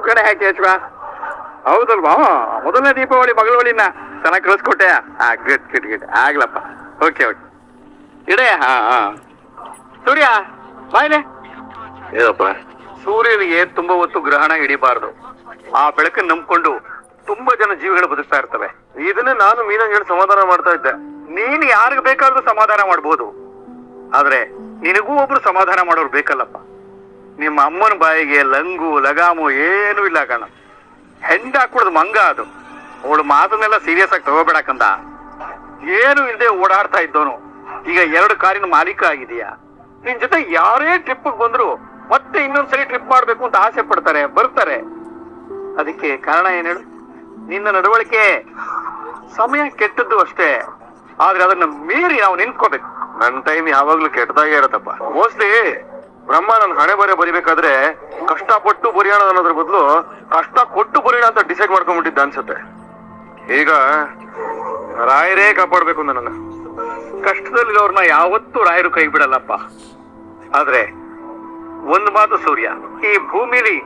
ಕಡೆ ಹಾಕಿ ಹಚ್ಚುವ ಹೌದಲ್ವಾ? ಮೊದಲನೇ ದೀಪಾವಳಿ ಮಗಳವಳಿನ ಚೆನ್ನಾಗಿ ಕಳಿಸ್ಕೊಟ್ಟೆ. ಹಾ ಗಿಟ್ ಗಿಟ್ ಗಿಟ್ ಆಗ್ಲಪ್ಪ. ಓಕೆ ಓಕೆ ಇಡೇ ಹಾ ಹಾ. ಸೂರ್ಯ ಬಾಯ್ಲೆ ಏನಪ್ಪ? ಸೂರ್ಯನಿಗೆ ತುಂಬಾ ಹೊತ್ತು ಗ್ರಹಣ ಹಿಡಿಬಾರ್ದು. ಆ ಬೆಳಕನ್ನು ನಂಬ್ಕೊಂಡು ತುಂಬಾ ಜನ ಜೀವಿಗಳು ಬದುಕ್ತಾ ಇರ್ತವೆ. ಇದನ್ನೇ ನಾನು ಮೀನಂಗ್ ಹೇಳಿ ಸಮಾಧಾನ ಮಾಡ್ತಾ ಇದ್ದೆ. ನೀನ್ ಯಾರಿಗ ಬೇಕಾದ್ರೂ ಸಮಾಧಾನ ಮಾಡ್ಬೋದು. ಆದ್ರೆ ನಿನಗೂ ಒಬ್ರು ಸಮಾಧಾನ ಮಾಡೋರು ಬೇಕಲ್ಲಪ್ಪ. ನಿಮ್ಮ ಅಮ್ಮನ ಬಾಯಿಗೆ ಲಂಗು ಲಗಾಮು ಏನೂ ಇಲ್ಲ ಕಣ. ಹೆಂಡ ಹಾಕೊಡೋದು ಮಂಗ ಅದು. ಅವಳು ಮಾತನ್ನೆಲ್ಲ ಸೀರಿಯಸ್ ಆಗಿ ತಗೋಬೇಡ ಕಂದ. ಏನು ಇಲ್ಲದೆ ಓಡಾಡ್ತಾ ಇದ್ದವನು. ಈಗ ಎರಡು ಕಾರಿನ ಮಾಲೀಕ ಆಗಿದೆಯಾ ನಿನ್ ಜೊತೆ ಯಾರೇ ಟ್ರಿಪ್ ಬಂದ್ರು ಮತ್ತೆ ಇನ್ನೊಂದ್ಸರಿ ಟ್ರಿಪ್ ಮಾಡ್ಬೇಕು ಅಂತ ಆಸೆ ಪಡ್ತಾರೆ ಬರ್ತಾರೆ ಅದಕ್ಕೆ ಕಾರಣ ಏನ್ ಹೇಳು? ನಿನ್ನ ನಡವಳಿಕೆ ಸಮಯ ಕೆಟ್ಟದ್ದು ಅಷ್ಟೇ. ಆದ್ರೆ ಅದನ್ನ ಮೀರಿ ನಾವು ನಿಂತ್ಕೋಬೇಕು. ನನ್ನ ಟೈಮ್ ಯಾವಾಗ್ಲೂ ಕೆಟ್ಟದಾಗೆ ಇರತ್ತಪ್ಪ. ಮೋಸ್ಟ್ಲಿ ಬ್ರಹ್ಮ, ನನ್ ಹಣೆ ಬರೆ ಬರಿಬೇಕಾದ್ರೆ ಕಷ್ಟಪಟ್ಟು ಬರೆಯೋಣ ಅನ್ನೋದ್ರ ಬದಲು ಕಷ್ಟ ಕೊಟ್ಟು ಬರೆಯೋಣ ಅಂತ ಡಿಸೈಡ್ ಮಾಡ್ಕೊಂಡ್ಬಿಟ್ಟಿದ್ದ ಅನ್ಸುತ್ತೆ. ಈಗ ರಾಯರೇ ಕಾಪಾಡ್ಬೇಕು ನನ್ನ ಕಷ್ಟದಲ್ಲಿರೋರ್ನ ಯಾವತ್ತೂ ರಾಯರು ಕೈ ಬಿಡಲ್ಲಪ್ಪ. ಆದ್ರೆ ಒಂದು ಮಾತು ಸೂರ್ಯ, ಈ ಭೂಮಿಲಿ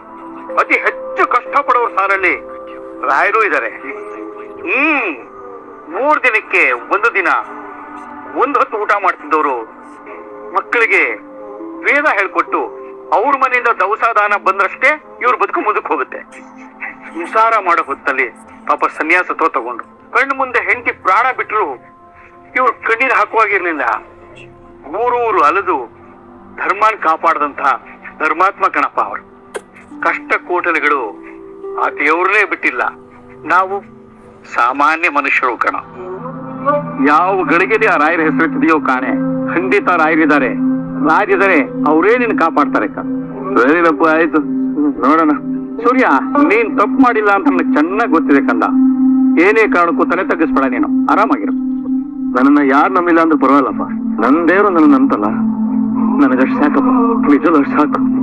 ಅತಿ ಹೆಚ್ಚು ಕಷ್ಟಪಡೋರ್ ಸಾಲಲ್ಲಿ ರಾಯರು ಇದ್ದಾರೆ ಹ್ಮ್, ಮೂರ್ ದಿನಕ್ಕೆ ಒಂದು ದಿನ, ಒಂದು ಹೊತ್ತು ಊಟ ಮಾಡ್ತಿದ್ದವರು ಮಕ್ಕಳಿಗೆ ವೇದ ಹೇಳ್ಕೊಟ್ಟು ಅವ್ರ ಮನೆಯಿಂದ ದವಸ ದಾನ ಬಂದ್ರಷ್ಟೇ ಇವ್ರ ಬದುಕು ಮುದುಕ್ ಹೋಗುತ್ತೆ. ಸಂಸಾರ ಮಾಡೋ ಹೊತ್ತಲ್ಲಿ ಪಾಪ ಸನ್ಯಾಸ ತೋ ತಗೊಂಡ್ರು. ಕಣ್ಣು ಮುಂದೆ ಹೆಂಡತಿ ಪ್ರಾಣ ಬಿಟ್ರು ಇವ್ರು ಕಣ್ಣೀರು ಹಾಕುವಾಗಿರ್ಲಿಲ್ಲ. ಊರೂರು ಅಲೆದು ಧರ್ಮಾನ್ ಕಾಪಾಡದಂತಹ ಧರ್ಮಾತ್ಮ ಕಣಪ್ಪ ಅವರು. ಕಷ್ಟ ಕೋಟಲೆಗಳು ಆ ದೇವ್ರನ್ನೇ ಬಿಟ್ಟಿಲ್ಲ. ನಾವು ಸಾಮಾನ್ಯ ಮನುಷ್ಯರು ಕಣ. ಯಾವ ಗಳಿಗೆ ಆ ರಾಯರ ಹೆಸರಿಟ್ಟಿದೆಯೋ ಕಾಣೆ. ಖಂಡಿತ ರಾಯರಿದ್ದಾರೆ. ರಾಯರಿದ್ದಾರೆ ಅವರೇ ನಿನ್ ಕಾಪಾಡ್ತಾರೆ ಸರಿನಪ್ಪ ಆಯ್ತು. ನೋಡೋಣ. ಸೂರ್ಯ, ನೀನ್ ತಪ್ಪು ಮಾಡಿಲ್ಲ ಅಂತ ನನಗೆ ಚೆನ್ನಾಗಿ ಗೊತ್ತಿದೆ ಕಂದ. ಏನೇ ಕಾರಣಕ್ಕೂ ತಲೆ ತಗ್ಗಿಸ್ಬೇಡ ನೀನು. ಆರಾಮಾಗಿರು. ನನ್ನ ಯಾರು ನಂಬಿಲ್ಲ ಅಂದ್ರೆ ಪರವಾಗಿಲ್ಲಪ್ಪ. ನನ್ನ ದೇವರು ನನ್ನ ನಂತಲ್ಲ. ನನಗಷ್ಟು ಸಾಕಪ್ಪ. ನಿಜಲು ಅಷ್ಟು ಸಾಕು.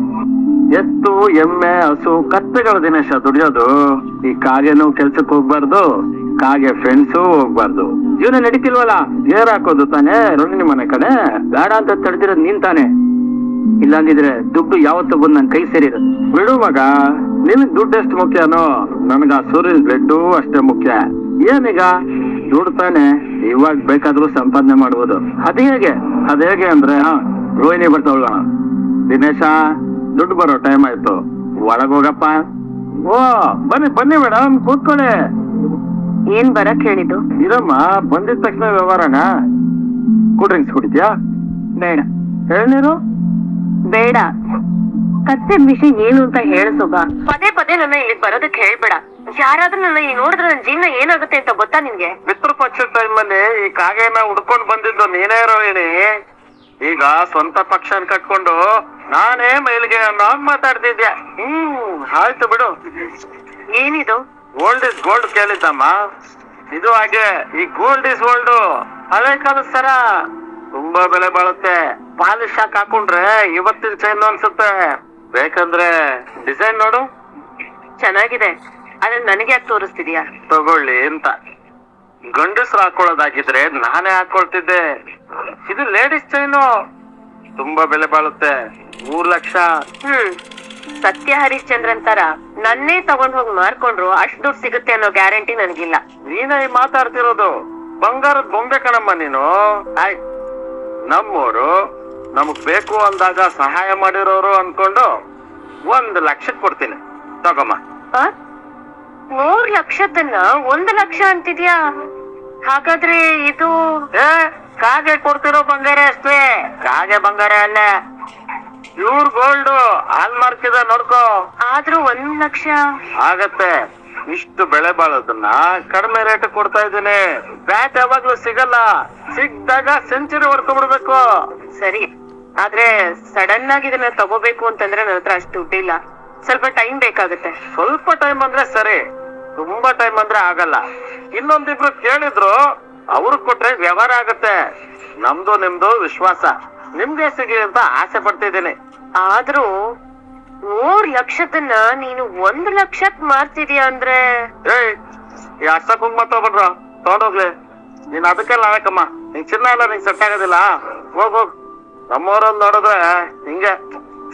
ಎತ್ತು, ಎಮ್ಮೆ, ಹಸು, ಕತ್ತೆಗಳ ದಿನೇಶ ದುಡಿಯೋದು. ಈ ಕಾಗೆನೂ ಕೆಲ್ಸಕ್ಕೆ ಹೋಗ್ಬಾರ್ದು, ಕಾಗೆ ಫ್ರೆಂಡ್ಸು ಹೋಗ್ಬಾರ್ದು. ಜೀವನ ನಡೀತಿಲ್ವಲ್ಲ? ಗೇರ್ ಹಾಕೋದು ತಾನೇ ರೋಹಿಣಿ ಮನೆ ಕಡೆ ಬೇಡ ಅಂತ ತಡೆದಿರೋದು ನೀನ್ ತಾನೆ. ಇಲ್ಲಾಂದಿದ್ರೆ ದುಡ್ಡು ಯಾವತ್ತೂ ಬಂದು ನನ್ ಕೈ ಸೇರಿರೋದು. ಬಿಡು ಮಗ, ನಿನಗ್ ದುಡ್ಡು ಎಷ್ಟು ಮುಖ್ಯನೋ? ನನಗ ಆ ಸೂರ್ಯನ ಅಷ್ಟೇ ಮುಖ್ಯ. ಏನೀಗ ದುಡ್ಡು ತಾನೆ. ಇವಾಗ ಬೇಕಾದ್ರೂ ಸಂಪಾದನೆ ಮಾಡ್ಬೋದು. ಅದ್ ಹೇಗೆ? ಅದ್ ಹೇಗೆ ಅಂದ್ರೆ ರೋಹಿಣಿ ಬರ್ತಾವಳ ದಿನೇಶ, ದುಡ್ಡು ಬರೋ ಟೈಮ್ ಆಯ್ತು. ಒಳಗೋಗಪ್ಪ ಓ, ಬನ್ನಿ ಬನ್ನಿ ಮೇಡಮ್ ಕೂತ್ಕೊಳ್ಳಿ. ಏನ್ ಬರಕ್ ಹೇಳಿದ್ದು? ಇರಮ್ಮ ಬಂದಿದ ತಕ್ಷಣ ವ್ಯವಹಾರನ? ಕೂಲ್ ಡ್ರಿಂಕ್ಸ್ ಕುಡಿದ್ಯಾ? ಬೇಡ. ಹೇಳಿರು ಬೇಡ. ಕತ್ತೆ ವಿಷಯ ಏನು ಅಂತ ಹೇಳಿಸೋಗ ಪದೇ ಪದೇ ನನ್ನ ಇಲ್ಲಿ ಬರೋದಕ್ಕೆ ಹೇಳ್ಬೇಡ. ಯಾರಾದ್ರೂ ನನ್ನ ಇಲ್ಲಿ ನೋಡಿದ್ರೆ ನನ್ನ ಜೀವನ ಏನಾಗುತ್ತೆ ಅಂತ ಗೊತ್ತಾ ನಿನ್ಗೆ? ಪಿತೃಪಕ್ಷದ ಟೈಮಲ್ಲಿ ಈ ಕಾಗೆನ ಹುಡ್ಕೊಂಡ್ ಬಂದಿದ್ದು ನೀನೇ ರೋಹಿಣಿ. ಈಗ ಸ್ವಂತ ಪಕ್ಷನ ಕಟ್ಕೊಂಡು ನಾನೇ ಮೈಲಿಗೆ ಅನ್ನೋ ಮಾತಾಡ್ತಿದ್ಯಾ? ಹ್ಮ್ ಆಯ್ತು ಬಿಡು. ಏನಿದು? ಗೋಲ್ಡ್ ಇಸ್ ಗೋಲ್ಡ್ ಕೇಳಿದ್ದಮ್ಮ. ಇದು ಹಾಗೆ ಈ ಗೋಲ್ಡ್ ಇಸ್ ಗೋಲ್ಡ್ ಹಳೆ ಕಾಲದ ಸರ ತುಂಬಾ ಬೆಲೆ ಬಾಳುತ್ತೆ. ಪಾಲಿಶ್ ಹಾಕ್ ಹಾಕೊಂಡ್ರೆ ಇವತ್ತಿನ ಚೈನ್ ಅನ್ಸುತ್ತೆ. ಬೇಕಂದ್ರೆ ಡಿಸೈನ್ ನೋಡು. ಚೆನ್ನಾಗಿದೆ. ಅದನ್ನ ನನಗೆ ಯಾಕೆ ತೋರಿಸ್ತಿದ್ಯಾ? ತಗೊಳ್ಳಿ ಅಂತ. ಗಂಡಸ್ರು ಹಾಕೊಳ್ಳೋದಾಗಿದ್ರೆ ನಾನೇ ಹಾಕೊಳ್ತಿದ್ದೆ. ಇದು ಲೇಡೀಸ್ ಚೈನು ತುಂಬಾ ಬೆಲೆ ಬಾಳುತ್ತೆ. ಮೂರ್ ಲಕ್ಷ. ಹ್ಮ್. ಸತ್ಯ ಹರಿಶ್ಚಂದ್ರನ್ ಅಂತಾರ ನನ್ನೇ ತಗೊಂಡ್ ಹೋಗಿ ಮಾರ್ಕೊಂಡ್ರು ಅಷ್ಟ್ ದುಡ್ಡು ಸಿಗುತ್ತೆ ಅನ್ನೋ ಗ್ಯಾರಂಟಿ ನನಗಿಲ್ಲ. ನೀನೇ ಮಾತಾಡ್ತಿರೋದು. ಬಂಗಾರದ ಬೊಂಬೆ ಕಣಮ್ಮ ನೀನು. ಆಯ್ತ್. ನಮ್ಮೋರು ನಮಗ್ ಬೇಕು ಅಂದಾಗ ಸಹಾಯ ಮಾಡಿರೋರು ಅನ್ಕೊಂಡು ಒಂದ್ ಲಕ್ಷ ಕೊಡ್ತೀನಿ. ತಗೊಮ್ಮ. ಆ? ಮೂರ್ ಲಕ್ಷದನ್ನ ಒಂದ್ ಲಕ್ಷ ಅಂತಿದ್ಯಾ? ಹಾಗಾದ್ರೆ ಇದು ಏ ಕಾಗೆ ಕೊಡ್ತಿರೋ ಬಂಗಾರ ಅಷ್ಟೇ. ಕಾಗೆ ಬಂಗಾರ ಅಲ್ಲ. ಇವ್ರ ಗೋಲ್ಡ್. ಹಾಲ್ ಇದೆ ನೋಡ್ಕೋ. ಆದ್ರೂ ಒಂದ್ ಲಕ್ಷ. ಆಗತ್ತೆ. ಇಷ್ಟು ಬೆಳೆ ಬಾಳೋದನ್ನ ಕಡಿಮೆ ರೇಟ್ ಕೊಡ್ತಾ ಇದ್ದೀನಿ. ಬ್ಯಾಟ್ ಯಾವಾಗ್ಲೂ ಸಿಗಲ್ಲ. ಸಿಕ್ಕಿದಾಗ ಸೆಂಚುರಿ ಹೊಡ್ಕೊಂಡ್ಬಿಡ್ಬೇಕು ಸರಿ. ಆದ್ರೆ ಸಡನ್ ಆಗಿ ಇದನ್ನ ತಗೋಬೇಕು ಅಂತಂದ್ರೆ ನನ್ನ ಹತ್ರ ಅಷ್ಟು ದುಡ್ಡಿಲ್ಲ ಸ್ವಲ್ಪ ಟೈಮ್ ಬೇಕಾಗುತ್ತೆ. ಸ್ವಲ್ಪ ಟೈಮ್ ಅಂದ್ರೆ ಸರಿ. ತುಂಬಾ ಟೈಮ್ ಅಂದ್ರೆ ಆಗಲ್ಲ. ಇನ್ನೊಂದಿಬ್ರು ಕೇಳಿದ್ರು ಅವ್ರಿಗೆ ಕೊಟ್ರೆ ವ್ಯವಹಾರ ಆಗತ್ತೆ. ನಮ್ದು ನಿಮ್ದು ವಿಶ್ವಾಸ. ನಿಮ್ಗೆ ಸಿಗಿ ಅಂತ ಆಸೆ ಪಡ್ತಾ ಇದ್ದೇನೆ. ಆದ್ರೂ ಮೂರ್ ಲಕ್ಷದನ್ನ ನೀನು ಒಂದ್ ಲಕ್ಷಕ್ ಮಾರ್ತಿದ್ಯಾ ಅಂದ್ರೆ? ಏಯ್ ಅಷ್ಟ ಕುಂಕುಮ ತಗೊಂಡ್ರ ತಗೊಂಡೋಗ್ಲಿ ನೀನ್ ಅದಕ್ಕೆಲ್ಲ ಆಗಕಮ್ಮ ನಿಂಗ್ ಚಿನ್ನ ಎಲ್ಲ ನಿಂಗ್ ಸೆಟ್ ಆಗೋದಿಲ್ಲ. ಹೋಗ್ ಹೋಗ್. ನಮ್ಮೂರಲ್ಲಿ ನೋಡಿದ್ರೆ ಹಿಂಗೆ.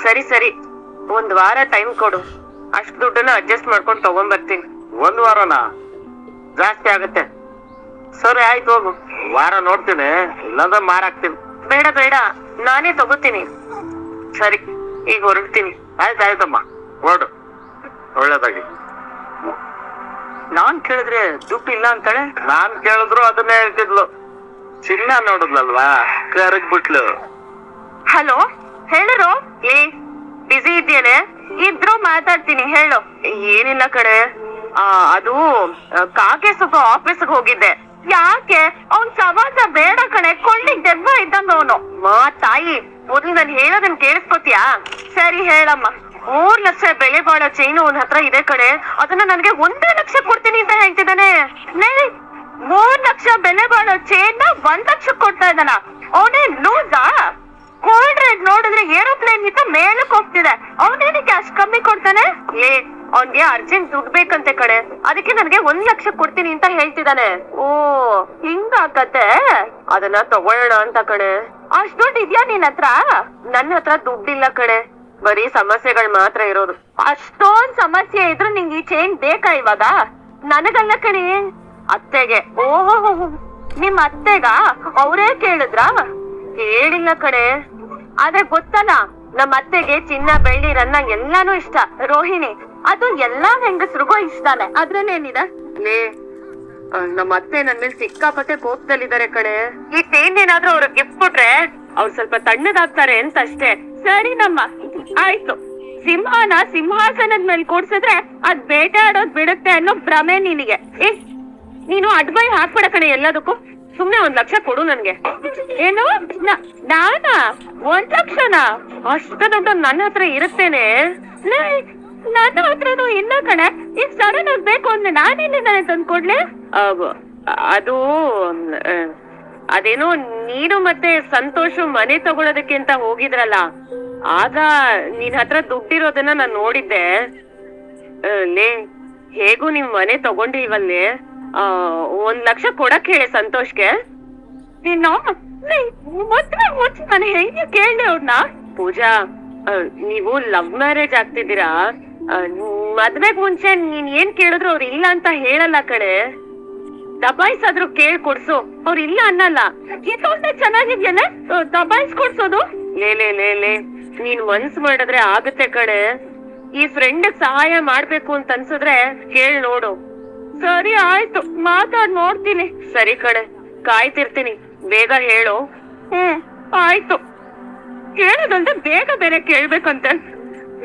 ಸರಿ ಸರಿ. ಒಂದ್ ವಾರ ಟೈಮ್ ಕೊಡು. ಅಷ್ಟು ದುಡ್ಡನ್ನ ಅಡ್ಜಸ್ಟ್ ಮಾಡ್ಕೊಂಡು ತಗೊಂಡ್ಬರ್ತೀನಿ ಒಂದ್ ವಾರನಾ? ಜಾಸ್ತಿ ಆಗತ್ತೆ. ಸರಿ ಆಯ್ತು ಹೋಗು. ವಾರ ನೋಡ್ತೀನಿ. ಇಲ್ಲಾಂದ್ರೆ ಮಾರಾಕ್ತೀನಿ. ಬೇಡ ಬೇಡ. ನಾನೇ ತಗೋತೀನಿ. ಸರಿ ಈಗ ಹೊರಡ್ತೀನಿ. ಆಯ್ತು ಆಯ್ತಮ್ಮ. ಹೊರಡು. ಒಳ್ಳೇದಾಗಿ. ನಾನ್ ಕೇಳಿದ್ರೆ ದುಡ್ಡು ಇಲ್ಲ ಅಂತಾಳೆ? ನಾನ್ ಕೇಳಿದ್ರು ಅದನ್ನೇ ಹೇಳ್ತಿದ್ಲು. ಚಿನ್ನ ನೋಡಿದ್ಲಲ್ವಾ? ಕರಗ್ಬಿಟ್ಲು ಹಲೋ ಹೇಳರು? ಏ ಬಿಸಿ ಇದ್ದೇನೆ ಇದ್ರು ಮಾತಾಡ್ತೀನಿ ಹೇಳು. ಏನಿಲ್ಲ ಕಡೆ ಆ ಅದು ಕಾಕೆ ಕಾಗೆ ಸುಖ ಆಫೀಸ್ಗೆ ಹೋಗಿದ್ದೆ. ಯಾಕೆ? ಅವ್ನ್ ಸವಾಸ ಬೇಡ ಕಣೆ. ಕೊಳ್ಳಿ ದೆವ್ವ ಇದ್ದಂಗ ಅವನು ಮಾ ತಾಯಿ ಮೊದಲು ನಾನು ಹೇಳೋದನ್ ಕೇಳಿಸ್ಕೊತೀಯಾ? ಸರಿ ಹೇಳಮ್ಮ. ಮೂರ್ ಲಕ್ಷ ಬೆಲೆ ಬಾಳೋ ಚೈನು ಅವನ ಹತ್ರ ಇದೆ ಕಣೆ. ಅದನ್ನ ನನ್ಗೆ ಒಂದೇ ಲಕ್ಷ ಕೊಡ್ತೀನಿ ಅಂತ ಹೇಳ್ತಿದ್ದಾನೆ. ನೇಯ್, ಮೂರ್ ಲಕ್ಷ ಬೆಲೆ ಬಾಳೋ ಚೈನ್ ಒಂದ್ ಲಕ್ಷ ಕೊಡ್ತಾ ಇದ್ದಾನ. ಅವನೇ ಲೂಸಾ? ಕೋಲ್ಡ್ ರೇಟ್ ನೋಡಿದ್ರೆ ಏರೋಪ್ಲೇನ್ ಗಿಂತ ಮೇಲಕ್ಕೆ ಹೋಗ್ತಿದೆ. ಅವನೇನಕ್ಕೆ ಅಷ್ಟ್ ಕಮ್ಮಿ ಕೊಡ್ತಾನೆ? ಏ ಅವ್ನ್ಗೆ ಅರ್ಜೆಂಟ್ ದುಡ್ಡು ಬೇಕಂತೆ ಕಡೆ ಅದಕ್ಕೆ ನನಗೆ ಒಂದ್ ಲಕ್ಷ ಕೊಡ್ತೀನಿ ಅಂತ ಹೇಳ್ತಿದ್ದಾನೆ ಓ, ಹಿಂಗಾಕತ್ತೆ? ಅದನ್ನ ತಗೊಳ್ಳೋಣ ಅಂತ ಕಣೆ. ಅಷ್ಟ್ ದುಡ್ಡು ಇದ್ಯಾ ನಿನ್ ಹತ್ರ? ನನ್ನ ಹತ್ರ ದುಡ್ಡಿಲ್ಲ ಕಣೆ. ಬರೀ ಸಮಸ್ಯೆಗಳು ಮಾತ್ರ ಇರೋದು. ಅಷ್ಟೊಂದ್ ಸಮಸ್ಯೆ ಇದ್ರು ನಿಂಗೆ ಈ ಚೇಂಜ್ ಬೇಕಾ ಇವಾಗ? ನನಗಲ್ಲ ಕಣೆ. ಅತ್ತೆಗೆ. ಓಹೋ, ನಿಮ್ ಅತ್ತೆಗ ಅವರೇ ಕೇಳಿದ್ರ? ಕೇಳಿಲ್ಲ ಕಣೆ. ಆದ್ರೆ ಗೊತ್ತಲ್ಲ ನಮ್ಮ ಅತ್ತೆಗೆ ಚಿನ್ನ, ಬೆಳ್ಳಿ ರನ್ನ ಎಲ್ಲಾನು ಇಷ್ಟ. ರೋಹಿಣಿ. ಅದು ಎಲ್ಲಾ ಹೆಂಗಸ್ರಿಗೂ ಇಷ್ಟಾನೆ ಅದ್ರಲ್ಲೇನಿದೆ? ಲೇ ನಮ್ಮ ಅತ್ತೆ ನನ್ ಮೇಲೆ ಸಿಕ್ಕಾಪಟ್ಟೆ ಕೋಪದಲ್ಲಿದ್ದಾರೆ ಕಡೆ ಈ ಚೈನ್ ಏನಾದ್ರೂ ಅವ್ರಿಗೆ ಗಿಫ್ಟ್ ಕೊಟ್ರೆ ಅವ್ರು ಸ್ವಲ್ಪ ತಣ್ಣಗಾಗ್ತಾರೆ ಅಂತ ಅಷ್ಟೇ. ಸರಿ ನಮ್ಮ ಆಯ್ತು. ಸಿಂಹನ ಸಿಂಹಾಸನದ ಮೇಲೆ ಕೂಡ್ಸಿದ್ರೆ ಅದ್ ಬೇಟೆ ಆಡೋದ್ ಬಿಡುತ್ತೆ ಅನ್ನೋ ಭ್ರಮೆ ನಿನಗೆ. ಏ ನೀನು ಅಡ್ಬೈ ಹಾಕ್ಬೇಡ ಕಣೆ ಎಲ್ಲದಕ್ಕೂ. ಸುಮ್ನೆ ಒಂದ್ ಲಕ್ಷ ಕೊಡು ನನ್ಗೆ. ಏನು? ನಾನಾ? ಒಂದ್ ಲಕ್ಷನಾ? ಅಷ್ಟು ದೊಡ್ಡ ನನ್ನ ಹತ್ರ ಇರುತ್ತೇನೆ. ನನ್ನ ಹತ್ರನೂ ಇಲ್ಲ ಕಣೆ. ಈಗ ಸಡನ್ ಆಗಿ ಬೇಕು ಅಂದ್ರೆ ನಾನೆಲ್ಲಿಂದ ತಂದು ಕೊಡ್ಲಿ? ಅದು ಅದೇನೋ ನೀನು ಮತ್ತೆ ಸಂತೋಷ ಮನೆ ತಗೊಳೋದಕ್ಕೆ ಅಂತ ಹೋಗಿದ್ರಲ್ಲ. ಆಗ ನಿನ್ ಹತ್ರ ದುಡ್ಡಿರೋದನ್ನ ನಾನ್ ನೋಡಿದ್ದೆ. ಲೇ ಹೇಗೂ ನಿಮ್ ಮನೆ ತಗೊಂಡಿಲ್ವಲ್ಲಿ? ಆ ಒಂದ್ ಲಕ್ಷ ಕೊಡಕ್ ಹೇಳಿ ಸಂತೋಷ್ಗೆ. ನೀನು? ಮದ್ವೆ ಮುಂಚೆ ನಾನು ಹೆಂಗೆ ಕೇಳಿದೆ ಅವ್ರನ್ನ ಪೂಜಾ ನೀವು ಲವ್ ಮ್ಯಾರೇಜ್ ಆಗ್ತಿದ್ದೀರಾ? ಮದ್ವೆಗ್ ಮುಂಚೆ ನೀನ್ ಏನ್ ಕೇಳಿದ್ರು ಅವ್ರು ಇಲ್ಲ ಅಂತ ಹೇಳಲ್ಲ ಕಡೆ ದಬಾಯಿಸಾದ್ರು ಕೇಳ್ ಕೊಡ್ಸು. ಅವ್ರು ಇಲ್ಲ ಅನ್ನಲ್ಲ. ಇದೊಂದೇ ಚೆನ್ನಾಗಿದ್ಯಲ್ಲ? ದಬಾಯಿಸ್ ಕೊಡ್ಸೋದು? ಲೇ ಲೇ ನೀನ್ ಮನ್ಸ್ ಮಾಡಿದ್ರೆ ಆಗುತ್ತೆ ಕಡೆ ಈ ಫ್ರೆಂಡ್ ಸಹಾಯ ಮಾಡ್ಬೇಕು ಅಂತ ಅನ್ಸಿದ್ರೆ ಕೇಳ್ ನೋಡು. ಸರಿ ಆಯ್ತು ಮಾತಾಡ್ ನೋಡ್ತೀನಿ. ಸರಿ ಕಡೆ ಕಾಯ್ತಿರ್ತೀನಿ. ಬೇಗ ಹೇಳು. ಹ್ಮ್. ಆಯ್ತು. ಕೇಳೋದಲ್ದೆ ಬೇಗ ಬೇರೆ ಕೇಳ್ಬೇಕಂತೆ.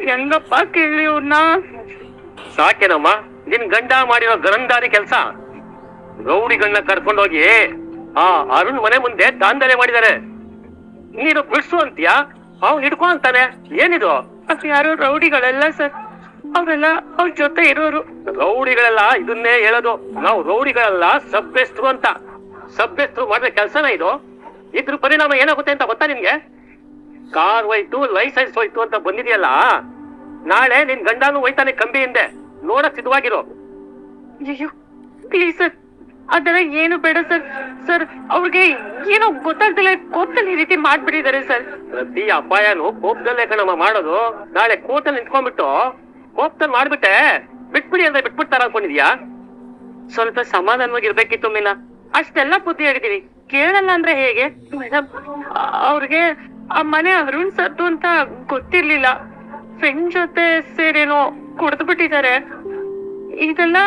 ಹೆಂಗಪ್ಪ ಕೇಳಿ ಅವ್ರನ್ನ ಸಾಕೇನಮ್ಮ ನಿನ್ ಗಂಡ ಮಾಡಿರೋ ಗರಂದಾರಿ ಕೆಲ್ಸ. ರೌಡಿಗಳನ್ನ ಕರ್ಕೊಂಡೋಗಿ ಆ ಅರುಣ್ ಮನೆ ಮುಂದೆ ದಾಂಧಲೆ ಮಾಡಿದಾರೆ. ನೀನು ಬಿಡ್ಸು ಅಂತೀಯಾ? ಅವ್ನು ಹಿಡ್ಕೊ ಅಂತಾನೆ. ಏನಿದು? ಯಾರು ಯಾರೋ ರೌಡಿಗಳೆಲ್ಲ ಸರ್. ಅವರೆಲ್ಲ ಅವ್ರ ಜೊತೆ ಇರೋರು. ರೌಡಿಗಳೆಲ್ಲ ಇದನ್ನೇ ಹೇಳೋದು. ನಾವು ರೌಡಿಗಳೆಲ್ಲ ಸಭ್ಯಸ್ಥರು ಅಂತ. ಸಭ್ಯಸ್ಥರು ಮಾಡಿದ ಕೆಲ್ಸನ ಇದು? ಇದ್ರ ಪರಿಣಾಮ ಏನಾಗುತ್ತೆ ಅಂತ ಗೊತ್ತಾ ನಿನ್ಗೆ? ಕಾರ್ ಹೋಯ್ತು ಲೈಸೆನ್ಸ್ ಹೋಯ್ತು ಅಂತ ಬಂದಿದೆಯಲ್ಲ? ನಾಳೆ ನಿನ್ ಗಂಡನು ಹೋಯ್ತಾನೆ ಕಂಬಿ ಹಿಂದೆ. ನೋಡಕ್ ಸಿದ್ಧವಾಗಿರೋ. ಅಯ್ಯೋ ಪ್ಲೀಸ್ ಸರ್ ಅದರ ಏನು ಬೇಡ ಸರ್ ಸರ್ ಅವ್ರಿಗೆ ಏನೋ ಗೊತ್ತಾಗ್ತಿಲ್ಲ ಕೋರ್ಟಲ್ಲಿ ಈ ರೀತಿ ಮಾಡ್ಬಿಟ್ಟಿದ್ದಾರೆ ಸರ್ ಪ್ರತಿ ಅಪಾಯನು ಕೋಪದಲ್ಲೇ ಕಣಮ್ಮ ಮಾಡೋದು. ನಾಳೆ ಕೋರ್ಟಲ್ಲಿ ನಿಂತ್ಕೊಂಡ್ಬಿಟ್ಟು ಕೋಪದಲ್ಲಿ ಮಾಡ್ಬಿಟ್ಟೆ. ಬಿಟ್ಬಿಡಿ ಅಂದ್ರೆ ಬಿಟ್ಬಿಡ್ತಾರ ಅನ್ಕೊಂಡಿದ್ಯಾ? ಸ್ವಲ್ಪ ಸಮಾಧಾನವಾಗಿರ್ಬೇಕಿತ್ತು ಮೀನಾ. ಅಷ್ಟೆಲ್ಲ ಬುದ್ಧಿ ಹೇಳಿದೀವಿ ಕೇಳಲ್ಲ ಅಂದ್ರೆ ಹೇಗೆ? ಮೇಡಮ್ ಅವ್ರಿಗೆ ಆ ಮನೆ ಅರುಣ್ ಸರ್ದು ಅಂತ ಗೊತ್ತಿರ್ಲಿಲ್ಲ. ಫ್ರೆಂಡ್ ಜೊತೆ ಸೇರೇನೋ ಕುಡ್ದು ಬಿಟ್ಟಿದ್ದಾರೆ ಇದೆಲ್ಲ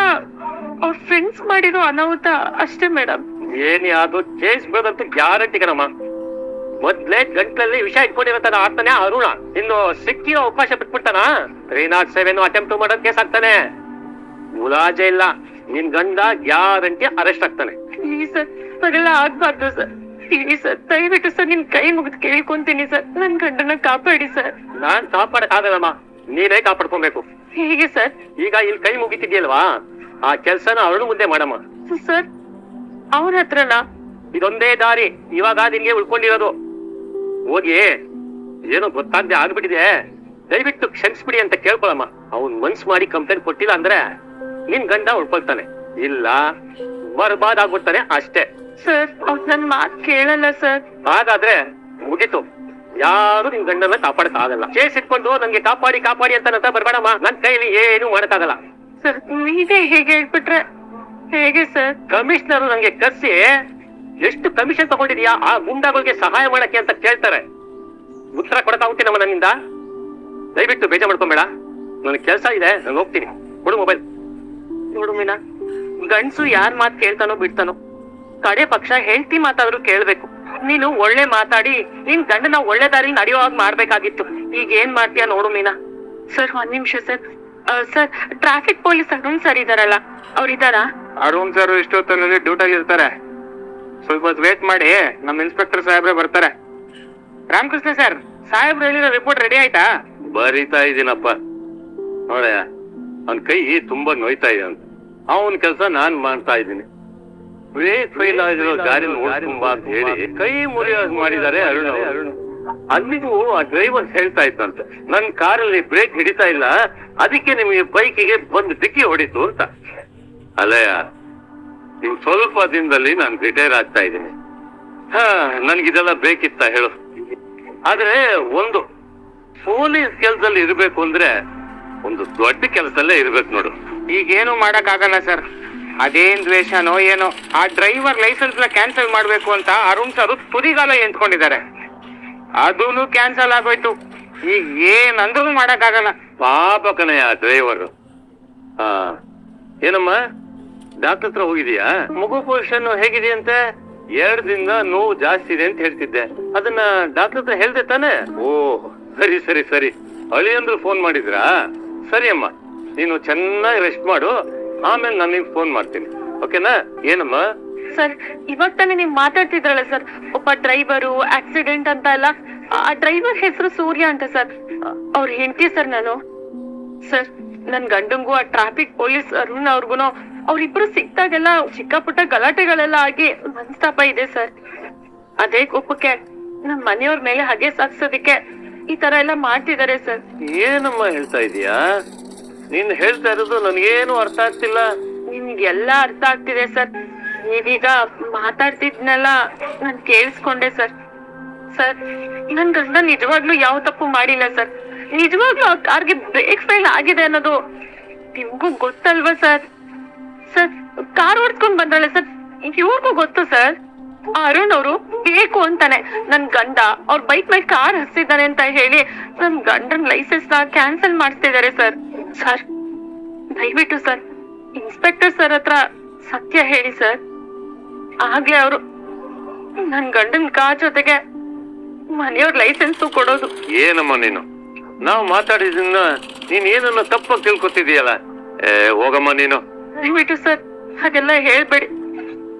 ಅವ್ರ ಫ್ರೆಂಡ್ಸ್ ಮಾಡಿರೋ ಅನಾಹುತ ಅಷ್ಟೇ ಮೇಡಮ್. ಏನಿ ಅದು ಚೇಸ್ ಬೀಳೋದಂತೂ ಗ್ಯಾರಂಟಿ ಕಣಮ್ಮ. ಮೊದ್ಲೇ ಗಂಟ್ಲಲ್ಲಿ ವಿಷ ಇಟ್ಕೊಂಡಿರತ್ತಾನ ಆಡ್ತಾನೆ ಅರುಣ. ಇನ್ನು ಸಿಕ್ಕಿರೋ ಅವಕಾಶ ಬಿಟ್ಬಿಡ್ತಾನ? ತ್ರೀ ನಾಟ್ ಸೆವೆನ್ ಅಟೆಂಪ್ಟ್ ಮಾಡೋದ್ ಕೇಸ್ ಆಗ್ತಾನೆ. ಮುಲಾಜೆ ಇಲ್ಲ. ನಿನ್ ಗಂಡ ಗ್ಯಾರಂಟಿ ಅರೆಸ್ಟ್ ಆಗ್ತಾನೆ. ಪ್ಲೀಸ್ ಸರ್ ಅದೆಲ್ಲ ಆಗ್ಬಾರ್ದು ಸರ್. Please sir. ದಯವಿಟ್ಟು ಸರ್ ನಿನ್ ಕೈ ಮುಗಿದು ಕೇಳ್ಕೊಂತೀನಿ ಸರ್. ನನ್ ಗಂಡನ ಕಾಪಾಡಿ ಸರ್. ನಾನ್ ಕಾಪಾಡಕ್ ಆಗಲ್ಲಮ್ಮ. ನೀನೇ ಕಾಪಾಡ್ಕೊಬೇಕು. ಹೇಗೆ ಸರ್? ಈಗ ಇಲ್ಲಿ ಕೈ ಮುಗಿತಿದ್ಯಲ್ವಾ? ಆ ಕೆಲ್ಸನ ಅವಳು ಮುಂದೆ ಮಾಡಮ್ಮ. ಸರ್ ಅವ್ರ ಹತ್ರನ? ಇದೊಂದೇ ದಾರಿ. ಇವಾಗ ನಿನ್ಗೆ ಉಳ್ಕೊಂಡಿರೋದು. ಹೋಗಿ ಏನೋ ಗೊತ್ತಾಗ್ದೆ ಆಗ್ಬಿಟ್ಟಿದೆ. ದಯವಿಟ್ಟು ಕ್ಷಮಿಸ್ಬಿಡಿ ಅಂತ ಕೇಳ್ಕೊಳಮ್ಮ. ಅವ್ನ್ ಮನ್ಸ್ ಮಾಡಿ ಕಂಪ್ಲೇಂಟ್ ಕೊಟ್ಟಿಲ್ಲ ಅಂದ್ರೆ ನಿನ್ ಗಂಡ ಉಳ್ಕೊಳ್ತಾನೆ. ಇಲ್ಲ ಬರ್ಬಾದ್ ಆಗ್ಬಿಡ್ತಾನೆ ಅಷ್ಟೇ. ಸರ್ ಅವ್ರು ನನ್ ಮಾತ್ ಕೇಳಲ್ಲ ಸರ್. ಹಾಗಾದ್ರೆ ಮುಗೀತು. ಯಾರು ನಿಮ್ ಗಂಡನ ಕಾಪಾಡಕ್ ಆಗಲ್ಲ. ಕೇಸ್ ಇಟ್ಕೊಂಡು ನಂಗೆ ಕಾಪಾಡಿ ಕಾಪಾಡಿ ಅಂತ ನಂತ ಬರ್ಬೇಡಮ್ಮ. ನನ್ ಕೈಲಿ ಏನು ಮಾಡಕ್ಕಾಗಲ್ಲ. ಸರ್ ನೀವೇ ಹೇಗೆ ಹೇಳ್ಬಿಟ್ರೆ ಹೇಗೆ ಸರ್? ಕಮಿಷನರ್ ನಂಗೆ ಕರ್ಸಿ ಎಷ್ಟು ಕಮಿಷನ್ ತಗೊಂಡಿದ್ಯಾ? ಆ ಗುಂಡಾಗಳಿಗೆ ಸಹಾಯ ಮಾಡಕ್ಕೆ ಅಂತ ಕೇಳ್ತಾರೆ. ಉತ್ತರ ಕೊಡತಾ ಹೋಗ್ತೀನಮ್ಮ ನನ್ನಿಂದ? ದಯವಿಟ್ಟು ಬೇಜ ಮಾಡ್ಕೊಂಬೇಡ. ನನ್ ಕೆಲಸ ಇದೆ ನಾನು ಹೋಗ್ತೀನಿ. ಕೊಡು ಮೊಬೈಲ್. ನೋಡು ಮೀನಾ ಗಂಡ್ಸು ಯಾರ್ ಮಾತ್ ಕೇಳ್ತಾನೋ ಬಿಡ್ತಾನೋ. ಕಡೆ ಪಕ್ಷ ಹೆಂಡತಿ ಮಾತಾದ್ರೂ ಕೇಳ್ಬೇಕು. ನೀನು ಒಳ್ಳೆ ಮಾತಾಡಿ ನಿನ್ ಗಂಡನ ಒಳ್ಳೆ ದಾರಿ ನಡೆಯುವಾಗ ಹಾಗೆ ಮಾಡ್ಬೇಕಾಗಿತ್ತು. ಈಗ ಏನ್ ಮಾಡ್ತೀಯ ನೋಡು ಮೀನಾ. ಸರ್ ಒಂದ್ ನಿಮಿಷ sir. Sir traffic police Arun sir ಇದಾರಲ್ಲ ಅವ್ರಿದಾರಾ? ಅರುಣ್ ಸರ್ ಇಷ್ಟೊತ್ತಲ್ಲಿ ಡ್ಯೂಟ್ ಇರ್ತಾರೆ ಸ್ವಲ್ಪ ವೇಟ್ ಮಾಡಿ ನಮ್ಮ ಇನ್ಸ್ಪೆಕ್ಟರ್ ಸಾಹೇಬ್ರೆ ಬರ್ತಾರೆ. ರಾಮಕೃಷ್ಣ ಸರ್ ಸಾಹೇಬ್ರು ಹೇಳಿರೋ ರಿಪೋರ್ಟ್ ರೆಡಿ ಆಯ್ತಾ? ಬರೀತಾ ಇದೀನಪ್ಪ. ನೋಡಯ್ಯ ಅವನ್ ಕೈ ತುಂಬಾ ನೋಯ್ತಾ ಇದೆ ಅಂತ. ಅವನ್ ಕೆಲಸ ನಾನ್ ಮಾಡ್ತಾ ಇದ್ದೀನಿ. ಬ್ರೇಕ್ ಫೈಲ್ ಆಗಿರೋ ಗಾಡಿ ನೋಡ್ಕೊಂಬ ಅಂತ ಹೇಳಿ ಕೈ ಮುರಿಯ ಮಾಡಿದ್ದಾರೆ ಅರುಣ್. ಅಲ್ಲಿಗೂ ಆ ಡ್ರೈವರ್ ಹೇಳ್ತಾ ಇದ್ದಂತೆ ನನ್ನ ಕಾರಲ್ಲಿ ಬ್ರೇಕ್ ಹಿಡಿತಾ ಇಲ್ಲ, ಅದಕ್ಕೆ ನಿಮಗೆ ಬೈಕಿಗೆ ಬಂದು ಡಿಕ್ಕಿ ಹೊಡಿತು ಅಂತ. ಅಲ್ಲಯ್ಯ ನೀವು ಸ್ವಲ್ಪ ದಿನದಲ್ಲಿ ನಾನು ರಿಟೈರ್ ಆಗ್ತಾ ಇದ್ದೀನಿ. ಹಾ ನನ್ಗಿದೆಲ್ಲ ಬೇಕಿತ್ತ ಹೇಳು. ಆದ್ರೆ ಒಂದು, ಪೊಲೀಸ್ ಕೆಲಸದಲ್ಲಿ ಇರಬೇಕು ಅಂದ್ರೆ ಒಂದು ದೊಡ್ಡ ಕೆಲಸದಲ್ಲೇ ಇರ್ಬೇಕು ನೋಡು. ಈಗೇನು ಮಾಡಕ್ ಆಗಲ್ಲ ಸರ್. ಅದೇನ್ ದ್ವೇಷನೋ ಏನೋ ಆ ಡ್ರೈವರ್ ಲೈಸೆನ್ಸ್ನ ಕ್ಯಾನ್ಸಲ್ ಮಾಡ್ಬೇಕು ಅಂತ ಅರುಣ್ ಸರ್ ತುದಿಗಾಲ ಎಂತ್ಕೊಂಡಿದ್ದಾರೆ. ಅದೂನು ಕ್ಯಾನ್ಸಲ್ ಆಗೋಯ್ತು. ಈಗ ಏನಂದ್ರೂ ಮಾಡಕ್ ಆಗಲ್ಲ ಪಾಪ ಕಣಯ್ಯ ಡ್ರೈವರ್. ಹಾ ಏನಮ್ಮ ಡಾಕ್ಟರ್ ಹತ್ರ ಹೋಗಿದೀಯಾ ಮಗು ಪೊಸಿಷನ್ ಹೇಗಿದೆಯಂತೆ? ಎರಡು ದಿನದ ನೋವು ಜಾಸ್ತಿ ಇದೆ ಅಂತ ಹೇಳ್ತಿದ್ದೆ. ಅದನ್ನ ಡಾಕ್ಟರ್ ಹತ್ರ ಹೇಳ್ದೆ ತಾನೆ? ಓ ಸರಿ ಸರಿ ಸರಿ. ಅಳಿಯಂದ್ರು ಫೋನ್ ಮಾಡಿದ್ರಾ? ಸರಿ ಅಮ್ಮ ನೀನು ಚೆನ್ನಾಗಿ ರೆಸ್ಟ್ ಮಾಡು. ಆಮೇಲೆ ನಾನು ನಿಮ್ಗೆ ಫೋನ್ ಮಾಡ್ತೀನಿ. ಓಕೆನಾ ಏನಮ್ಮ? ಸರ್ ಇವಾಗ ತಾನೇ ನೀವು ಮಾತಾಡ್ತಿದ್ರಲ್ಲ ಸರ್. ಒಬ್ಬ ಡ್ರೈವರು ಆಕ್ಸಿಡೆಂಟ್ ಅಂತ ಅಲ್ಲ. ಆ ಡ್ರೈವರ್ ಹೆಸರು ಸೂರ್ಯ ಅಂತ ಸರ್. ಅವ್ರ ಹೆಂಡತಿ ಸರ್ ನಾನು. ಸರ್ ನನ್ ಗಂಡಂಗೂ ಆ ಟ್ರಾಫಿಕ್ ಪೊಲೀಸ್ ಅರುಣ್ ಅವ್ರಿಗೂ ಅವ್ರಿಬ್ರು ಸಿಕ್ತಾಗೆಲ್ಲ ಚಿಕ್ಕ ಪುಟ್ಟ ಗಲಾಟೆಗಳೆಲ್ಲ ಆಗಿ ಮನಸ್ತಾಪ ಇದೆ ಸರ್. ಅದೇ ಕೋಪಕ್ಕೆ ನಮ್ ಮನೆಯವ್ರ ಮೇಲೆ ಹಾಗೆ ಸಾಕ್ಸೋದಿಕ್ಕೆ ಈ ತರ ಎಲ್ಲ ಮಾಡ್ತಿದ್ದಾರೆ ಸರ್. ಏನಮ್ಮ ಹೇಳ್ತಾ ಇದೀಯಾ? ನೀನ್ ಹೇಳ್ತಾ ಇರೋದು ನನಗೇನು ಅರ್ಥ ಆಗ್ತಿಲ್ಲ. ನಿಮ್ಗೆಲ್ಲ ಅರ್ಥ ಆಗ್ತಿದೆ ಸರ್. ನೀವೀಗ ಮಾತಾಡ್ತಿದ್ನೆಲ್ಲ, ನಾನ್ ಕೇಳಿಸ್ಕೊಂಡೆ ಸರ್. ಸರ್, ನನ್ ಗಂಡ ನಿಜವಾಗ್ಲೂ ಯಾವ ತಪ್ಪು ಮಾಡಿಲ್ಲ ಸರ್. ನಿಜವಾಗ್ಲೂ ಆ ಕಾರ್ಗೆ ಬ್ರೇಕ್ ಫೇಲ್ ಆಗಿದೆ ಅನ್ನೋದು ನಿಮ್ಗೂ ಗೊತ್ತಲ್ವಾ ಸರ್? ಸರ್, ಕಾರ್ ಓಡಿಸ್ಕೊಂಡ್ ಬಂದ್ರಲ್ಲ ಸರ್, ಇವ್ರಿಗೂ ಗೊತ್ತು ಸರ್. ಅರುಣ್ ಅವರು ಬೇಕು ಅಂತಾನೆ. ನನ್ ಗಂಡ ಅವ್ರ ಬೈಕ್ ಮೇಲೆ ಕಾರ್ ಹಸ್ತಿದ್ದಾನೆ ಅಂತ ಹೇಳಿ ನನ್ ಗಂಡನ್ ಲೈಸೆನ್ಸ್ನ ಕ್ಯಾನ್ಸಲ್ ಮಾಡಿಸ್ತಿದ್ದಾರೆ ಸರ್. ಸರ್ ದಯವಿಟ್ಟು ಸರ್ ಇನ್ಸ್ಪೆಕ್ಟರ್ ಸರ್ ಹತ್ರ ಸತ್ಯ ಹೇಳಿ ಸರ್. ಆಗ್ಲೇ ಅವರು ನನ್ ಗಂಡನ್ ಕಾರ್ ಜೊತೆಗೆ ಮನೆಯವ್ರ ಲೈಸೆನ್ಸ್ ಕೊಡೋದು. ಏನಮ್ಮ ನೀನು? ನಾವು ಮಾತಾಡಿದ್ರಿಂದ ನೀನ್ ಏನನ್ನ ತಪ್ಪಾಗಿ ತಿಳ್ಕೊತಿದೀಯಲ್ಲ ಏ ಹೋಗಮ್ಮ ನೀನು. ದಯವಿಟ್ಟು ಸರ್ ಹಾಗೆಲ್ಲ ಹೇಳ್ಬೇಡಿ.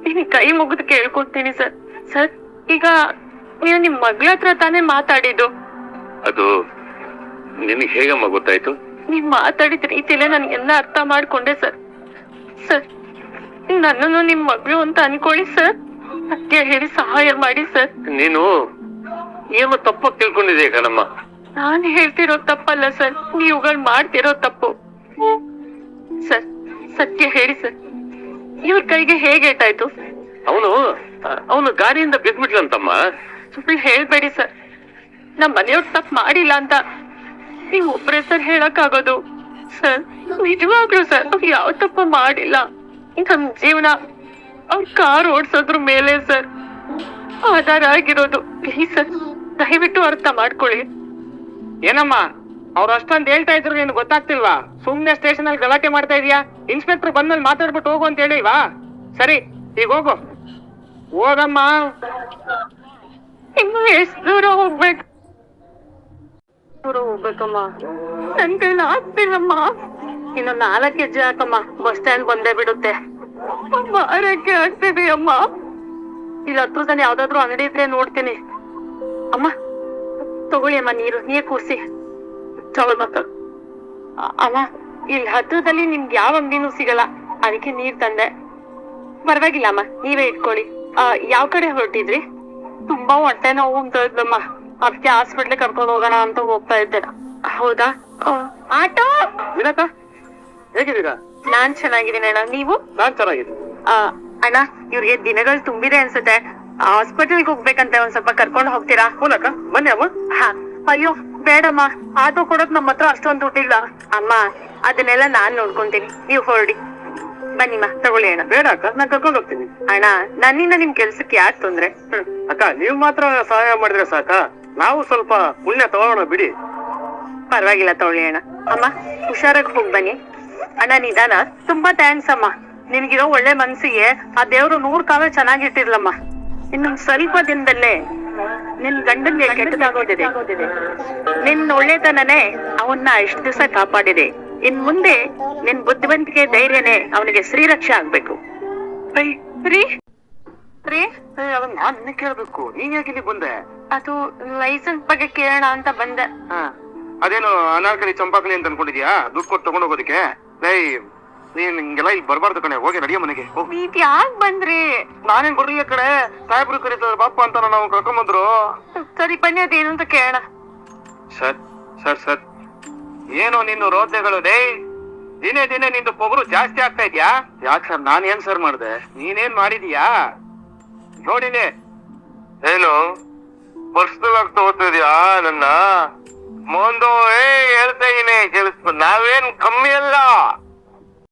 ನಿನ್ ಕೈ ಮುಗಿದು ಕೇಳ್ಕೊತೀನಿ ಸರ್. ಸರ್ ಈಗ ನೀನು ನಿಮ್ ಮಗಳ ಹತ್ರ ತಾನೇ ಮಾತಾಡಿದ್ದು. ಅದು ನಿನಗೆ ಹೇಗಮ್ಮ ಗೊತ್ತಾಯ್ತು? ನೀವ್ ಮಾತಾಡಿದ ರೀತಿಯಲ್ಲೇ ನಾನು ಎಲ್ಲ ಅರ್ಥ ಮಾಡ್ಕೊಂಡೆ ಸರ್. ಸರ್ ನನ್ನನ್ನು ನಿಮ್ ಮಗಳು ಅಂತ ಅನ್ಕೊಳ್ಳಿ ಸರ್. ಅತ್ತೆ ಹೇಳಿ ಸಹಾಯ ಮಾಡಿ ಸರ್. ನೀನು ಏನು ತಪ್ಪು ತಿಳ್ಕೊಂಡಿದೀಯ ಕಣಮ್ಮ? ನಾನು ಹೇಳ್ತಿರೋ ತಪ್ಪಲ್ಲ ಸರ್. ನೀವುಗಳು ಮಾಡ್ತಿರೋ ತಪ್ಪು. ಸರ್ ಸತ್ಯ ಹೇಳಿ ಸರ್. ಇವ್ರ ಕೈಗೆ ಹೇಗೆ ಏಟಾಯ್ತು? ಅವನು ಅವನು ಗಾಡಿಯಿಂದ ಬಿದ್ಬಿಟ್ಲಂತಮ್ಮ. ಸುಳ್ಳು ಹೇಳ್ಬೇಡಿ ಸರ್. ನಮ್ಮ ಮನೆಯವ್ರು ತಪ್ಪು ಮಾಡಿಲ್ಲ ಅಂತ ನೀವು ಒಬ್ಬರೇ ಸರ್ ಹೇಳಕ್ಕಾಗೋದು. ಸರ್ ನಿಜವಾಗ್ಲೂ ಸರ್ ಅವ್ರು ಯಾವ ತಪ್ಪು ಮಾಡಿಲ್ಲ. ನಮ್ ಜೀವನ ಅವ್ರ ಕಾರ್ ಓಡ್ಸೋದ್ರ ಮೇಲೆ ಸರ್. ಆಧಾರ ಆಗಿರೋದು. ಪ್ಲೀಸ್ ಸರ್ ದಯವಿಟ್ಟು ಅರ್ಥ ಮಾಡ್ಕೊಳ್ಳಿ. ಏನಮ್ಮ? ಅವ್ರು ಅಷ್ಟೊಂದು ಹೇಳ್ತಾ ಇದ್ರು ನಿನ್ ಗೊತ್ತಾಗ್ತಿಲ್ವಾ? ಸುಮ್ನೆ ಸ್ಟೇಷನ್ ಅಲ್ಲಿ ಗಲಾಟೆ ಮಾಡ್ತಾ ಇದೀಯಾ? ಇನ್ಸ್ಪೆಕ್ಟರ್ ಬಂದ್ಮೇಲೆ ಮಾತಾಡ್ಬಿಟ್ಟು ಹೋಗು ಅಂತ ಹೇಳಿವಾ ಸರಿ ಈಗ ಹೋಗು. ಹೋಗಮ್ಮ. ಇನ್ನು ಎಷ್ಟು ದೂರ ಹೋಗ್ಬೇಕು? ದೂರ ಹೋಗ್ಬೇಕಮ್ಮ. ನನ್ ಕೈಲಿ ಆಗ್ತಿಲ್ಲಮ್ಮ. ಇನ್ನು ನಾಲ್ಕು ಹೆಜ್ಜೆ ಹಾಕಮ್ಮ ಬಸ್ ಸ್ಟ್ಯಾಂಡ್ ಬಂದೇ ಬಿಡುತ್ತೆ. ಬಾರಕ್ಕೆ ಆಗ್ತಿದೆ ಅಮ್ಮ ಇಲ್ಲಿ ಹತ್ರದಲ್ಲಿ ಯಾವ್ದಾದ್ರು ಅಂಗಡಿ ಇದ್ರೆ ನೋಡ್ತೀನಿ. ಅಮ್ಮ, ತಗೊಳ್ಳಿ ಅಮ್ಮ ನೀರು, ನೀರ್ ಕೂರ್ಸಿ ಚೌಲ್ ಮಕ್ಕಳು ಅಮ್ಮ, ಇಲ್ಲಿ ಹತ್ರದಲ್ಲಿ ನಿಮ್ಗೆ ಯಾವ ಅಂಗಡಿನೂ ಸಿಗಲ್ಲ. ಅದಕ್ಕೆ ನೀರ್ ತಂದೆ. ಪರವಾಗಿಲ್ಲ ಅಮ್ಮ, ನೀವೇ ಇಟ್ಕೊಳ್ಳಿ. ಯಾವ ಕಡೆ ಹೊರಟಿದ್ರಿ? ತುಂಬಾ ಹೊಟ್ಟೆ ನೋವು ಅಂತ ಅದಕ್ಕೆ ಹಾಸ್ಪಿಟ್ಲ್ ಕರ್ಕೊಂಡು ಹೋಗೋಣ ಅಂತ ಹೋಗ್ತಾ ಇದ್ದೆ ಹೌದಾ? ಆಟೋ! ವಿನಕ ಹೇಗಿದ್ದೀರಾ? ನಾನ್ ಚೆನ್ನಾಗಿದ್ದೀನಿ ಅಣ್ಣ. ನೀವು? ನಾನ್ ಚೆನ್ನಾಗಿದ್ದೀನಿ. ಆ, ಅಣ್ಣ ಇವ್ರಿಗೆ ದಿನಗಳು ತುಂಬಿದೆ ಅನ್ಸುತ್ತೆ. ಹಾಸ್ಪಿಟಲ್ಗೆ ಹೋಗ್ಬೇಕಂತ ಒಂದ್ ಸ್ವಲ್ಪ ಕರ್ಕೊಂಡು ಹೋಗ್ತೀರಾ? ಮೂಲಕ ಬನ್ನಿ ಅಮ್ಮ. ಹಾ. ಅಯ್ಯೋ ಬೇಡಮ್ಮ. ಆಟೋ ಕೊಡೋಕ್ ನಮ್ಮ ಹತ್ರ ಅಷ್ಟೊಂದು ದುಡ್ಡಿಲ್ಲ. ಅಮ್ಮ ಅದನ್ನೆಲ್ಲ ನಾನ್ ನೋಡ್ಕೊಂತೀನಿ. ನೀವು ಹೊರಡಿ. ಬನ್ನಿಮ್ಮ ತಗೊಳ್ಳಿ ಅಣ್ಣ. ಬೇಡ ಅಕ್ಕ ನಾನ್ ಕರ್ಕೊಂಡು ಹೋಗ್ತೀನಿ. ಅಣ್ಣ ನನ್ನಿಂದ ನಿಮ್ ಕೆಲ್ಸಕ್ಕೆ ಯಾಕೆ ತೊಂದ್ರೆ? ಹ್ಮ್. ಅಕ್ಕ ನೀವ್ ಮಾತ್ರ ಸಹಾಯ ಮಾಡಿದ್ರೆ ಸಾಕ? ನಾವು ಸ್ವಲ್ಪ ಪುಣ್ಯ ತಗೋಣ ಬಿಡಿ. ಪರವಾಗಿಲ್ಲ ತಗೊಳ್ಳಿ ಅಣ್ಣ. ಅಮ್ಮ ಹುಷಾರಾಗಿ ಹೋಗ್ ಬನ್ನಿ. ಅಣ್ಣ ನಿಧಾನ. ತುಂಬಾ ಥ್ಯಾಂಕ್ಸ್ ಅಮ್ಮ. ನಿನ್ಗಿರೋ ಒಳ್ಳೆ ಮನ್ಸಿಗೆ ಆ ದೇವ್ರು ನೂರ್ ಕಾಲ ಚೆನ್ನಾಗಿಟ್ಟಿರ್ಲಮ್ಮ. ಇನ್ನೊಂದ್ ಸ್ವಲ್ಪ ದಿನದಲ್ಲೇ ನಿನ್ ಗಂಡನ್ಗೆ ಕೆಟ್ಟದಾಗೋದಿದೆ. ನಿನ್ ಒಳ್ಳೆತನನೇ ಅವನ್ನ ಇಷ್ಟ ದಿವಸ ಕಾಪಾಡಿದೆ. ಇನ್ ಮುಂದೆ ನಿನ್ ಬುದ್ಧಿವಂತಿಕೆ ಧೈರ್ಯನೇ ಅವನಿಗೆ ಶ್ರೀರಕ್ಷೆ ಆಗ್ಬೇಕು. ರೀ? ರೀ? ಅದನ್ನ ನಾನ್ ನಿನ್ನ ಕೇಳ್ಬೇಕು. ನೀನ್ ಯಾಕೆ ಇಲ್ಲಿ ಬಂದೆ? ಅದು ಲೈಸೆನ್ಸ್ ಬಗ್ಗೆ ಕೇಳೋಣ ಅಂತ ಬಂದೆ. ಹಾ. ಅದೇನು ಅನಾರ್ಕಲಿ ಚಂಪಾಕಲಿ ಅಂತ ಅನ್ಕೊಂಡಿದ್ಯಾ? ದುಡ್ಡು ಕೊಟ್ಟು ತಗೊಂಡ್ ಹೋಗೋದಕ್ಕೆ ಏಯ್ ನೀನ್ ಹಿಂಗೆಲ್ಲ ಇಲ್ಲಿ ಬರ್ಬಾರ್ದು ಕಣೆ. ಹೋಗಿ ನಡಿಯ ಮನೆಗೆ. ಹೋಗ್. ನೀವ್ ಯಾಕ್ ಬಂದ್ರಿ? ನಾನೇನ್ ಬರ್ರಿ ಆ ಕಡೆ ಸಾಹೇಬ್ರು ಕರೀತಾರೆ ಬಾಪ ಅಂತ ನಾವು ಕರ್ಕೊಂಬಂದ್ರು. ಸರಿ ಬನ್ನಿ ಅದೇನು ಅಂತ ಕೇಳೋಣ. Sir sir sir. ಏನೋ ನಿನ್ನ ರೋದ್ಯಗಳು ಡೇ ದಿನೇ ದಿನೇ ನಿಂದು ಪೊಗರು ಜಾಸ್ತಿ ಆಗ್ತಾ ಇದ್ಯಾ? ಯಾಕೆ ಸರ್ ನಾನು ಏನ್ ಸರ್ ಮಾಡ್ದೆ? ನೀನೇನ್ ಮಾಡಿದೀಯಾ? ನೋಡಿನಿ. ಏನು? ಪರ್ಸನಲ್ ತಗೋತಿದ್ಯಾ ನನ್ನ? ಮೊಂದು ಏ ಹೇಳ್ತಾ ಇದೀನಿ ನಾವೇನ್ ಕಮ್ಮಿ ಅಲ್ಲ.